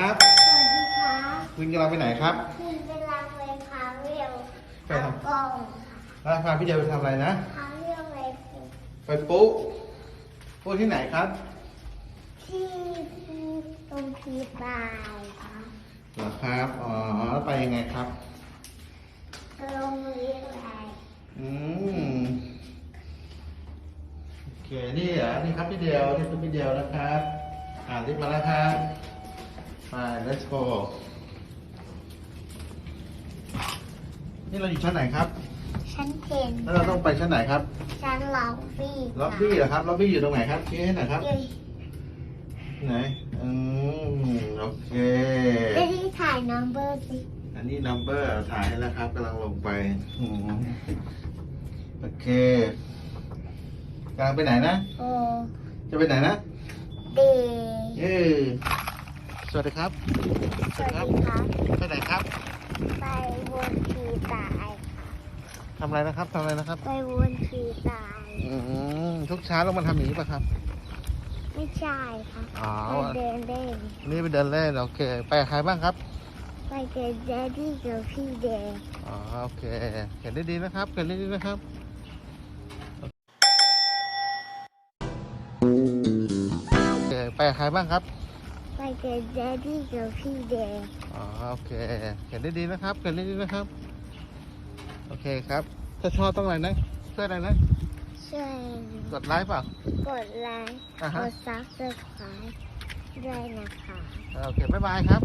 ครับ สวัสดีครับคุณกำลังไปไหนครับคือเวลาไปพาเรียวไปเอาทำ กล้องแล้วพาพี่เดียวไปทำอะไรนะ พาเรียวไปไปปุ๊ปุ๊ที่ไหนครับที่ที่ตรงพีบายครับเหรอครับ อ๋อแล้วไปยังไงครับ โรงเรียนอะไรอืมโอเค นี่เหรอนี่ครับพี่เดียว นี่คือพี่เดียวนะครับ อ่านรีบมาแล้วครับ ไป let's go นี่เราอยู่ชั้นไหนครับ ชั้นเทนแล้วเราต้องไปชั้นไหนครับ ชั้นล็อบบี้ล็อบบี้เหรอครับล็อบบี้อยู่ตรงไหนครับชี้ให้หน่อยครับอยู่ไหน อืมโอเคจะที่ถ่ายนัมเบอร์สิ อันนี้ number ถ่ายให้แล้วครับกำลังลงไปอืมโอเคกำลังไปไหนนะโอ้จะไปไหนนะเดเย้ สวัสดีครับ สวัสดีครับไปไหนครับ ไปวนพีตายทำอะไรนะครับทำอะไรนะครับ ไปวนพีตาย อืมทุกเช้าเรามาทำอย่างนี้ป่ะครับ ไม่ใช่ครับอ๋อ ไปเดินเล่นนี่ไปเดินเล่นโอเค ไปกับใครบ้างครับ ไปเจอแดดดี้กับพี่เดย์อ๋อโอเคเขียนได้ดีนะครับเขียนได้ดีนะครับโอเคไปกับใครบ้างครับ ไปเจอแดดดี้กับพี่เดย์อ๋อโอเคเขียนได้ดีนะครับเขียนได้ดีนะครับ โอเคครับ ถ้าชอบต้องอะไรนะช่วยอะไรนะช่วยกดไลค์เปล่า กดไลค์อ่ากฮะดซับสไครต์ด้วยนะคะ โอเคบ๊ายบายครับบ